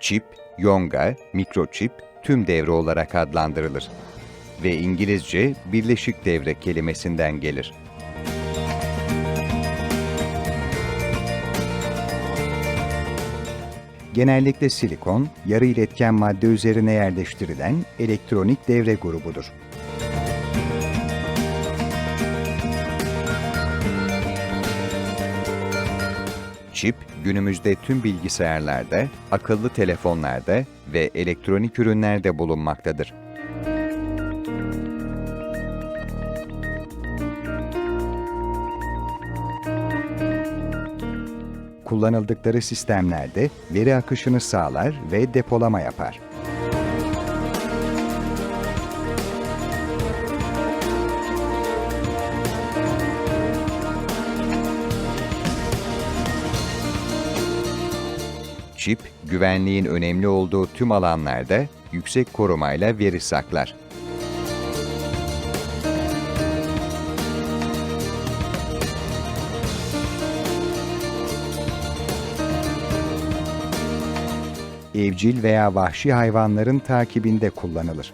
Çip, yonga, mikroçip, tüm devre olarak adlandırılır ve İngilizce birleşik devre kelimesinden gelir. Genellikle silikon, yarı iletken madde üzerine yerleştirilen elektronik devre grubudur. Çip, günümüzde tüm bilgisayarlarda, akıllı telefonlarda ve elektronik ürünlerde bulunmaktadır. Kullanıldıkları sistemlerde veri akışını sağlar ve depolama yapar. Çip, güvenliğin önemli olduğu tüm alanlarda yüksek korumayla veri saklar. Evcil veya vahşi hayvanların takibinde kullanılır.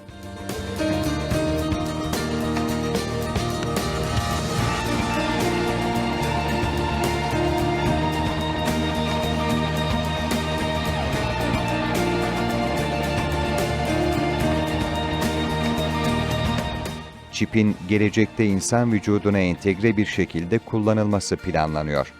Çipin gelecekte insan vücuduna entegre bir şekilde kullanılması planlanıyor.